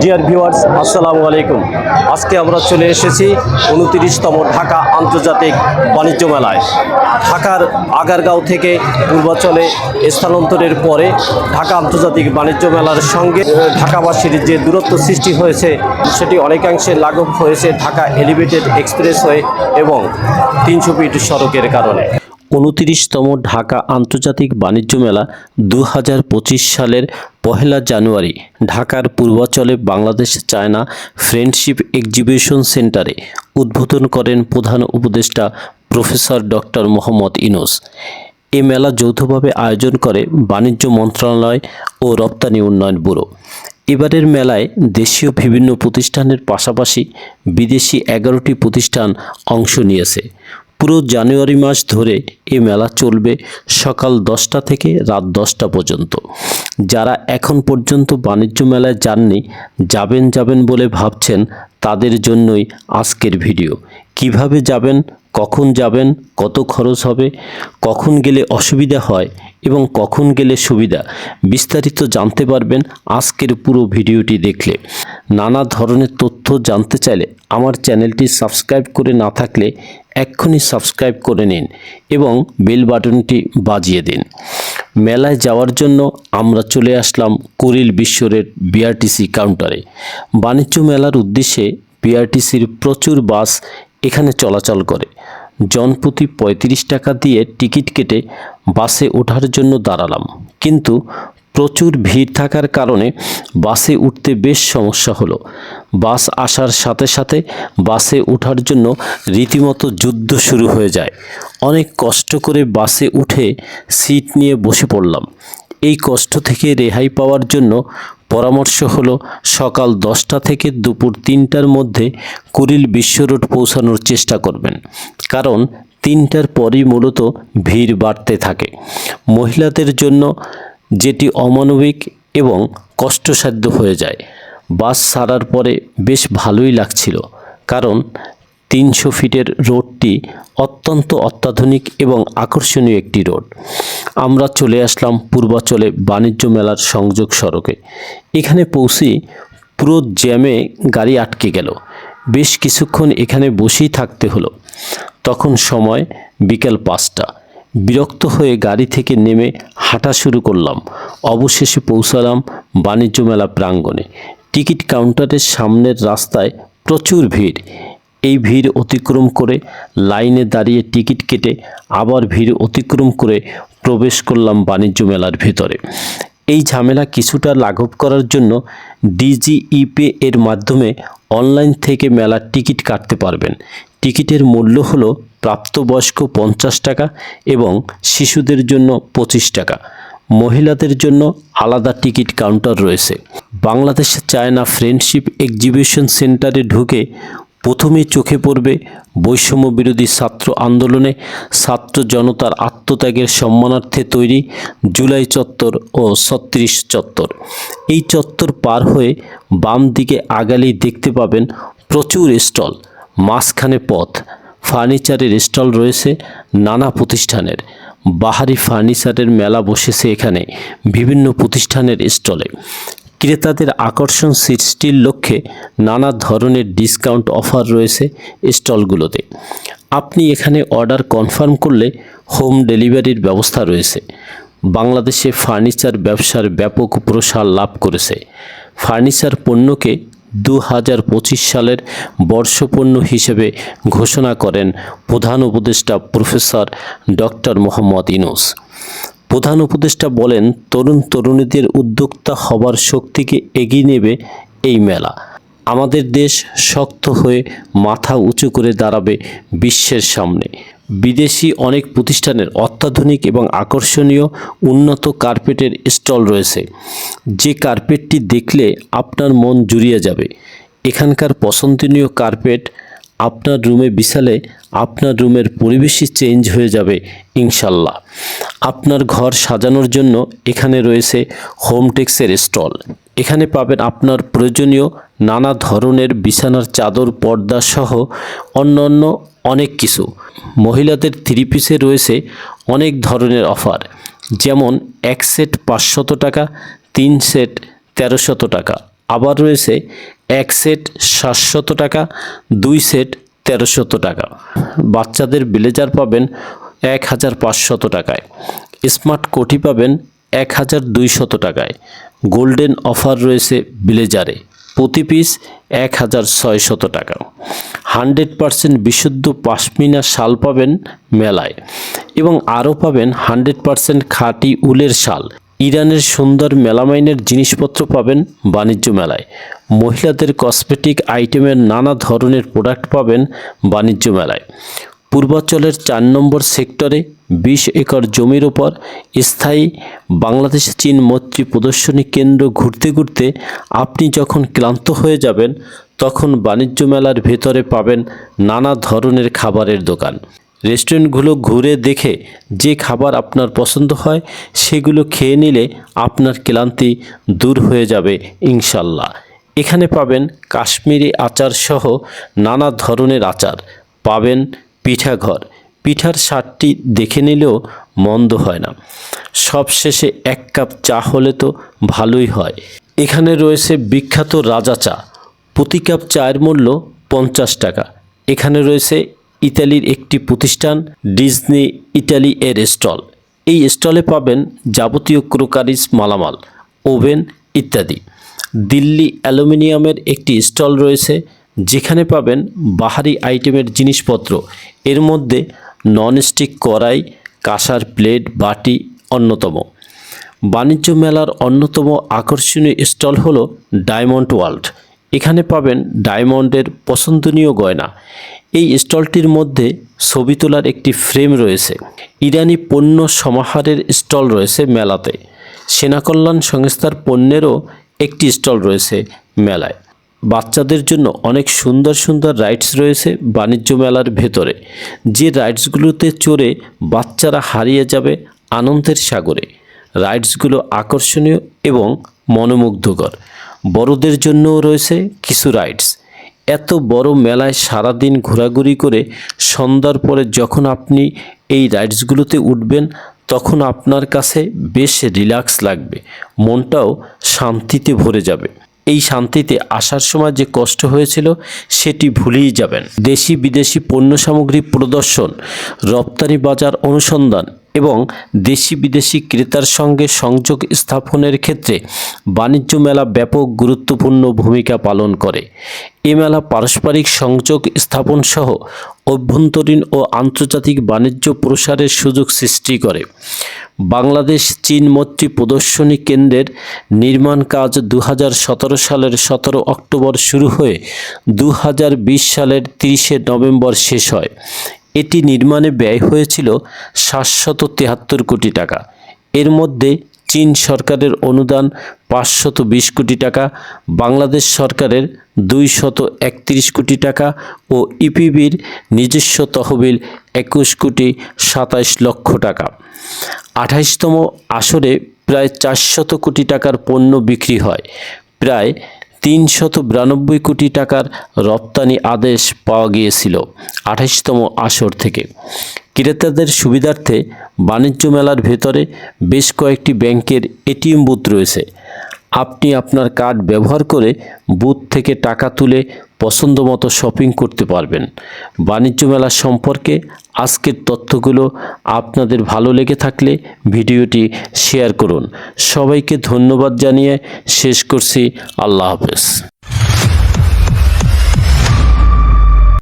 Dear viewers আসসালামু আলাইকুম। আজকে আমরা চলে এসেছি উনতিরিশতম ঢাকা আন্তর্জাতিক বাণিজ্য মেলায়। ঢাকার আগারগাঁও থেকে পূর্বাচলে স্থানান্তরের পরে ঢাকা আন্তর্জাতিক বাণিজ্য মেলার সঙ্গে ঢাকাবাসীর যে দূরত্ব সৃষ্টি হয়েছে, সেটি অনেকাংশে লাঘব হয়েছে ঢাকা এলিভেটেড এক্সপ্রেসওয়ে এবং তিনশো ফিট সড়কের কারণে। উনতিরিশতম ঢাকা আন্তর্জাতিক বাণিজ্য মেলা দু হাজার পঁচিশ সালের পহেলা জানুয়ারি ঢাকার পূর্বাচলে বাংলাদেশ চায়না ফ্রেন্ডশিপ এক্সিবিশন সেন্টারে উদ্বোধন করেন প্রধান উপদেষ্টা প্রফেসর ডক্টর মোহাম্মদ ইনোস। এ মেলা যৌথভাবে আয়োজন করে বাণিজ্য মন্ত্রণালয় ও রপ্তানি উন্নয়ন ব্যুরো। এবারের মেলায় দেশীয় বিভিন্ন প্রতিষ্ঠানের পাশাপাশি বিদেশি এগারোটি প্রতিষ্ঠান অংশ নিয়েছে। পুরো জানুয়ারি মাস ধরে এ মেলা চলবে সকাল দশটা থেকে রাত দশটা পর্যন্ত। যারা এখন পর্যন্ত বাণিজ্য মেলায় যাননি, যাবেন যাবেন বলে ভাবছেন, তাদের জন্যই আজকের ভিডিও। কীভাবে যাবেন, কখন যাবেন, কত খরচ হবে, কখন গেলে অসুবিধা হয় এবং কখন গেলে সুবিধা, বিস্তারিত জানতে পারবেন আজকের পুরো ভিডিওটি দেখলে। নানা ধরনের তথ্য জানতে চাইলে আমার চ্যানেলটি সাবস্ক্রাইব করে না থাকলে এক্ষুনি সাবস্ক্রাইব করে নিন এবং বেল বাটনটি বাজিয়ে দিন। মেলায় যাওয়ার জন্য আমরা চলে আসলাম কুরিল বিশ্বরের বিআরটিসি কাউন্টারে। বাণিজ্য মেলার উদ্দেশ্যে বিআরটিসির প্রচুর বাস এখানে চলাচল করে। জনপ্রতি পঁয়ত্রিশ টাকা দিয়ে টিকিট কেটে বাসে ওঠার জন্য দাঁড়ালাম। কিন্তু প্রচুর ভিড় থাকার কারণে বাসে উঠতে বেশ সমস্যা হলো। বাস আসার সাথে সাথে বাসে ওঠার জন্য রীতিমতো যুদ্ধ শুরু হয়ে যায়। অনেক কষ্ট করে বাসে উঠে সিট নিয়ে বসে পড়লাম। এই কষ্ট থেকে রেহাই পাওয়ার জন্য পরামর্শ হলো সকাল দশটা থেকে দুপুর তিনটার মধ্যে কুরিল বিশ্ব রোড পৌঁছানোর চেষ্টা করবেন। কারণ তিনটার পরই মূলত ভিড় বাড়তে থাকে। মহিলাদের জন্য যেটি অমানবিক এবং কষ্টসাধ্য হয়ে যায়। বাস ছাড়ার পরে বেশ ভালোই লাগছিল। কারণ তিনশো ফিটের রোডটি অত্যন্ত অত্যাধুনিক এবং আকর্ষণীয় একটি রোড। আমরা চলে আসলাম পূর্বাচলে বাণিজ্য মেলার সংযোগ সড়কে। এখানে পৌঁছে পুরো জ্যামে গাড়ি আটকে গেল। বেশ কিছুক্ষণ এখানে বসেই থাকতে হলো। তখন সময় বিকেল পাঁচটা। বিরক্ত হয়ে গাড়ি থেকে নেমে হাঁটা শুরু করলাম। অবশেষে পৌঁছালাম বাণিজ্য মেলা প্রাঙ্গণে। টিকিট কাউন্টারের সামনের রাস্তায় প্রচুর ভিড়। এই ভিড় অতিক্রম করে লাইনে দাঁড়িয়ে টিকিট কেটে আবার ভিড় অতিক্রম করে প্রবেশ করলাম বাণিজ্য মেলার ভিতরে। এই ঝামেলা কিছুটা লাঘব করার জন্য ডিজিইপে এর মাধ্যমে অনলাইন থেকে মেলার টিকিট কাটতে পারবেন। টিকিটের মূল্য হলো প্রাপ্তবয়স্ক পঞ্চাশ টাকা এবং শিশুদের জন্য পঁচিশ টাকা। মহিলাদের জন্য আলাদা টিকিট কাউন্টার রয়েছে। বাংলাদেশ চায়না ফ্রেন্ডশিপ এক্সিবিশন সেন্টারে ঢুকে প্রথমেই চোখে পড়বে বৈষম্য বিরোধী ছাত্র আন্দোলনে ছাত্র জনতার আত্মত্যাগের সম্মানার্থে তৈরি জুলাই চত্বর ও ছত্রিশ চত্বর। এই চত্বর পার হয়ে বাম দিকে আগালেই দেখতে পাবেন প্রচুর স্টল, মাঝখানে পথ, ফার্নিচারের স্টল রয়েছে নানা প্রতিষ্ঠানের। বাহারি ফার্নিচারের মেলা বসেছে এখানে, বিভিন্ন প্রতিষ্ঠানের স্টলে। ক্রেতাদের আকর্ষণ সৃষ্টির লক্ষ্যে নানা ধরনের ডিসকাউন্ট অফার রয়েছে স্টলগুলোতে। আপনি এখানে অর্ডার কনফার্ম করলে হোম ডেলিভারির ব্যবস্থা রয়েছে। বাংলাদেশে ফার্নিচার ব্যবসার ব্যাপক প্রসার লাভ করেছে। ফার্নিচার পণ্যকে দু হাজার পঁচিশ সালের বর্ষপণ্য হিসেবে ঘোষণা করেন প্রধান উপদেষ্টা প্রফেসর ডক্টর মোহাম্মদ ইনুস প্রধান উপদেষ্টা বলেন, তরুণ তরুণীদের উদ্যোক্তা হবার শক্তিকে এগিয়ে নেবে এই মেলা। আমাদের দেশ শক্ত হয়ে মাথা উঁচু করে দাঁড়াবে বিশ্বের সামনে। বিদেশি অনেক প্রতিষ্ঠানের অত্যাধুনিক এবং আকর্ষণীয় উন্নত কার্পেটের স্টল রয়েছে। যে কার্পেটটি দেখলে আপনার মন জুড়িয়ে যাবে। এখানকার পছন্দনীয় কার্পেট আপনার রুমে বিছালে আপনার রুমের পরিবেশই চেঞ্জ হয়ে যাবে, ইনশাল্লাহ। আপনার ঘর সাজানোর জন্য এখানে রয়েছে হোমটেক্সের স্টল। এখানে পাবেন আপনার প্রয়োজনীয় নানা ধরনের বিছানার চাদর, পর্দা সহ অন্যান্য অনেক কিছু। মহিলাদের থ্রি পিসে রয়েছে অনেক ধরনের অফার, যেমন এক সেট পাঁচশত টাকা, তিন সেট তেরোশত টাকা। আবার রয়েছে এক সেট সাতশত টাকা, দুই সেট তেরোশত টাকা। বাচ্চাদের ব্লেজার পাবেন এক হাজার পাঁচশত টাকায়। স্মার্ট কোটি পাবেন এক হাজার দুইশত টাকায়। গোল্ডেন অফার রয়েছে ব্লেজারে, প্রতি পিস এক হাজার ছয়শত টাকা। হান্ড্রেড পারসেন্ট বিশুদ্ধ পাশমিনা শাল পাবেন মেলায় এবং আরও পাবেন হান্ড্রেড পারসেন্ট খাঁটি উলের শাল। ইরানের সুন্দর মেলামাইনের জিনিসপত্র পাবেন বাণিজ্য মেলায়। মহিলাদের কসমেটিক আইটেমের নানা ধরনের প্রোডাক্ট পাবেন বাণিজ্য মেলায়। পূর্বাঞ্চলের চার নম্বর সেক্টরে বিশ একর জমির ওপর স্থায়ী বাংলাদেশ চীন মৈত্রী প্রদর্শনী কেন্দ্র ঘুরতে ঘুরতে আপনি যখন ক্লান্ত হয়ে যাবেন, তখন বাণিজ্য মেলার ভেতরে পাবেন নানা ধরনের খাবারের দোকান। রেস্টুরেন্টগুলো ঘুরে দেখে যে খাবার আপনার পছন্দ হয়, সেগুলো খেয়ে নিলে আপনার ক্লান্তি দূর হয়ে যাবে ইনশাল্লাহ। এখানে পাবেন কাশ্মীরি আচার সহ নানা ধরনের আচার। পাবেন পিঠাঘর। পিঠার স্বাদটি দেখে নিলেও মন্দ হয় না। সবশেষে এক কাপ চা হলে তো ভালোই হয়। এখানে রয়েছে বিখ্যাত রাজা চা। প্রতি কাপ চায়ের মূল্য পঞ্চাশ টাকা। এখানে রয়েছে ইতালির একটি প্রতিষ্ঠান ডিজনি ইটালি এর স্টল। এই স্টলে পাবেন যাবতীয় ক্রোকারিজ মালামাল, ওভেন ইত্যাদি। দিল্লি অ্যালুমিনিয়ামের একটি স্টল রয়েছে, যেখানে পাবেন বাহারি আইটেমের জিনিসপত্র। এর মধ্যে ননস্টিক কড়াই, কাঁসার প্লেট, বাটি অন্যতম। বাণিজ্য মেলার অন্যতম আকর্ষণীয় স্টল হলো ডায়মন্ড ওয়ার্ল্ড। এখানে পাবেন ডায়মন্ডের পছন্দনীয় গয়না। এই স্টলটির মধ্যে ছবি তোলার একটি ফ্রেম রয়েছে। ইরানি পণ্য সমাহারের স্টল রয়েছে মেলাতে। সেনা কল্যাণ সংস্থার পণ্যেরও একটি স্টল রয়েছে মেলায়। বাচ্চাদের জন্য অনেক সুন্দর সুন্দর রাইডস রয়েছে বাণিজ্য মেলার ভেতরে। যে রাইডসগুলোতে চড়ে বাচ্চারা হারিয়ে যাবে আনন্দের সাগরে। রাইডসগুলো আকর্ষণীয় এবং মনোমুগ্ধকর। বড়দের জন্যও রয়েছে কিছু রাইডস এত বড় মেলায় সারাদিন ঘোরাঘুরি করে সন্ধ্যার পরে যখন আপনি এই রাইডসগুলোতে উঠবেন, তখন আপনার কাছে বেশ রিল্যাক্স লাগবে, মনটাও শান্তিতে ভরে যাবে। এই শান্তিতে আসার সময় যে কষ্ট হয়েছিল, সেটি ভুলেই যাবেন। দেশি বিদেশি পণ্য সামগ্রী প্রদর্শন, রপ্তানি বাজার অনুসন্ধান এবং দেশি বিদেশি ক্রেতার সঙ্গে সংযোগ স্থাপনের ক্ষেত্রে বাণিজ্য মেলা ব্যাপক গুরুত্বপূর্ণ ভূমিকা পালন করে। এ মেলা পারস্পরিক সংযোগ স্থাপন সহ অভ্যন্তরীণ ও আন্তর্জাতিক বাণিজ্য প্রসারের সুযোগ সৃষ্টি করে। বাংলাদেশ, চীন মৈত্রী প্রদর্শনী কেন্দ্রের নির্মাণ কাজ দু হাজার সতেরো সালের সতেরো অক্টোবর শুরু হয়ে দু হাজার বিশ সালের তিরিশে নভেম্বর শেষ হয়। এটি নির্মাণে ব্যয় হয়েছিল সাতশত তেহাত্তর কোটি টাকা। এর মধ্যে চীন সরকারের অনুদান পাঁচশত বিশ কোটি টাকা, বাংলাদেশ সরকারের দুইশত একত্রিশ কোটি টাকা ও ইপিবির নিজস্ব তহবিল একুশ কোটি সাতাইশ লক্ষ টাকা। আঠাইশতম আসরে প্রায় চারশত কোটি টাকার পণ্য বিক্রি হয়। প্রায় তিনশত বিরানব্বই কোটি টাকার রপ্তানি আদেশ পাওয়া গিয়েছিল আঠাশতম আসর থেকে। ক্রেতাদের সুবিধার্থে বাণিজ্য মেলার ভেতরে বেশ কয়েকটি ব্যাংকের এটিএম বুথ রয়েছে। আপনি আপনার কার্ড ব্যবহার করে বুথ থেকে টাকা তুলে পছন্দ মতো শপিং করতে পারবেন। বাণিজ্য মেলা সম্পর্কে আজকের তথ্যগুলো আপনাদের ভালো লেগে থাকলে ভিডিওটি শেয়ার করুন। সবাইকে ধন্যবাদ জানিয়ে শেষ করছি। আল্লাহ হাফেজ।